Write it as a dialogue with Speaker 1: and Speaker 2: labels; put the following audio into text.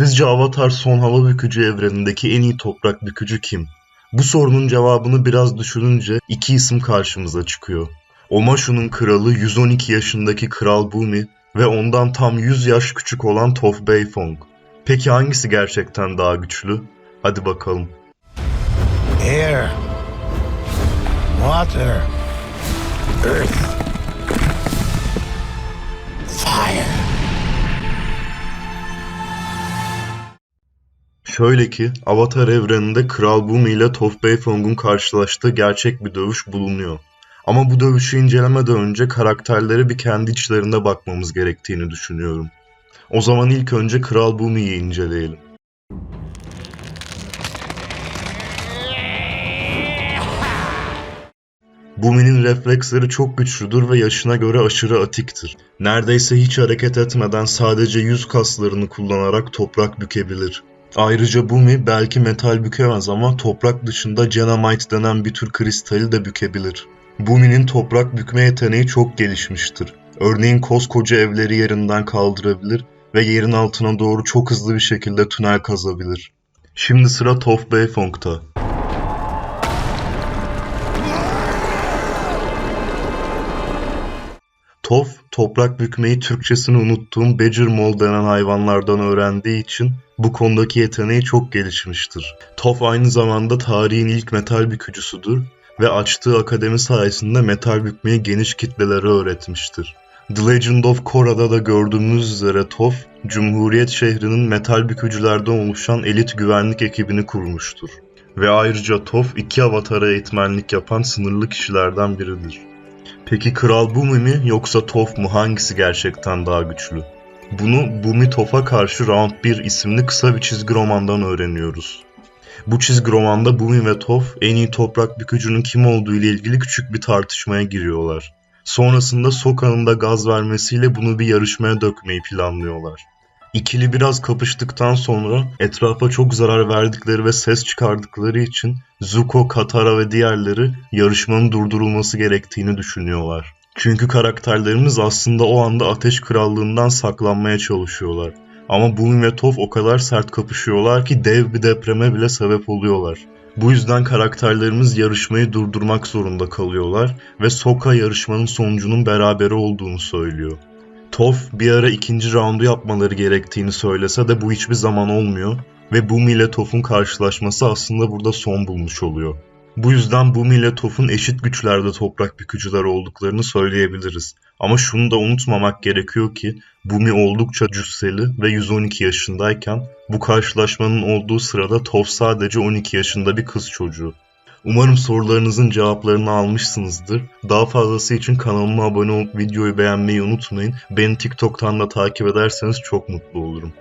Speaker 1: Sizce Avatar son hava bükücü evrenindeki en iyi toprak bükücü kim? Bu sorunun cevabını biraz düşününce iki isim karşımıza çıkıyor. Omashu'nun kralı 112 yaşındaki Kral Bumi ve ondan tam 100 yaş küçük olan Toph Beifong. Peki hangisi gerçekten daha güçlü? Hadi bakalım.
Speaker 2: air, water, earth,
Speaker 1: Şöyle ki Avatar evreninde Kral Bumi ile Toph Beifong'un karşılaştığı gerçek bir dövüş bulunuyor. Ama bu dövüşü incelemeden önce karakterlere bir kendi içlerinde bakmamız gerektiğini düşünüyorum. O zaman ilk önce Kral Bumi'yi inceleyelim. Bumi'nin refleksleri çok güçlüdür ve yaşına göre aşırı atiktir. Neredeyse hiç hareket etmeden sadece yüz kaslarını kullanarak toprak bükebilir. Ayrıca Bumi belki metal bükemez ama toprak dışında Genamite denen bir tür kristali de bükebilir. Bumi'nin toprak bükme yeteneği çok gelişmiştir. Örneğin koskoca evleri yerinden kaldırabilir ve yerin altına doğru çok hızlı bir şekilde tünel kazabilir. Şimdi sıra Toph Beifong'ta. Tof, toprak bükmeyi Türkçesini unuttuğum Becermol denen hayvanlardan öğrendiği için bu konudaki yeteneği çok gelişmiştir. Tof aynı zamanda tarihin ilk metal bükücüsüdür ve açtığı akademi sayesinde metal bükmeyi geniş kitlelere öğretmiştir. The Legend of Korra'da da gördüğümüz üzere Tof, Cumhuriyet şehrinin metal bükücülerden oluşan elit güvenlik ekibini kurmuştur. Ve ayrıca Tof iki avatara eğitmenlik yapan sınırlı kişilerden biridir. Peki Kral Bumi mi yoksa Toph mu hangisi gerçekten daha güçlü? Bunu Bumi Toph'a karşı Round 1 isimli kısa bir çizgi romandan öğreniyoruz. Bu çizgi romanda Bumi ve Toph en iyi toprak bükücünün kim olduğu ile ilgili küçük bir tartışmaya giriyorlar. Sonrasında Sokka'nın da gaz vermesiyle bunu bir yarışmaya dökmeyi planlıyorlar. İkili biraz kapıştıktan sonra etrafa çok zarar verdikleri ve ses çıkardıkları için Zuko, Katara ve diğerleri yarışmanın durdurulması gerektiğini düşünüyorlar. Çünkü karakterlerimiz aslında o anda Ateş Krallığından saklanmaya çalışıyorlar. Ama Bumi ve Toph o kadar sert kapışıyorlar ki dev bir depreme bile sebep oluyorlar. Bu yüzden karakterlerimiz yarışmayı durdurmak zorunda kalıyorlar ve Sokka yarışmanın sonucunun berabere olduğunu söylüyor. Toph bir ara ikinci roundu yapmaları gerektiğini söylese de bu hiçbir zaman olmuyor ve Bumi ile Toph'un karşılaşması aslında burada son bulmuş oluyor. Bu yüzden Bumi ile Toph'un eşit güçlerde toprak bükücüler olduklarını söyleyebiliriz. Ama şunu da unutmamak gerekiyor ki Bumi oldukça cüsseli ve 112 yaşındayken bu karşılaşmanın olduğu sırada Toph sadece 12 yaşında bir kız çocuğu. Umarım sorularınızın cevaplarını almışsınızdır. Daha fazlası için kanalıma abone olup videoyu beğenmeyi unutmayın. Beni TikTok'tan da takip ederseniz çok mutlu olurum.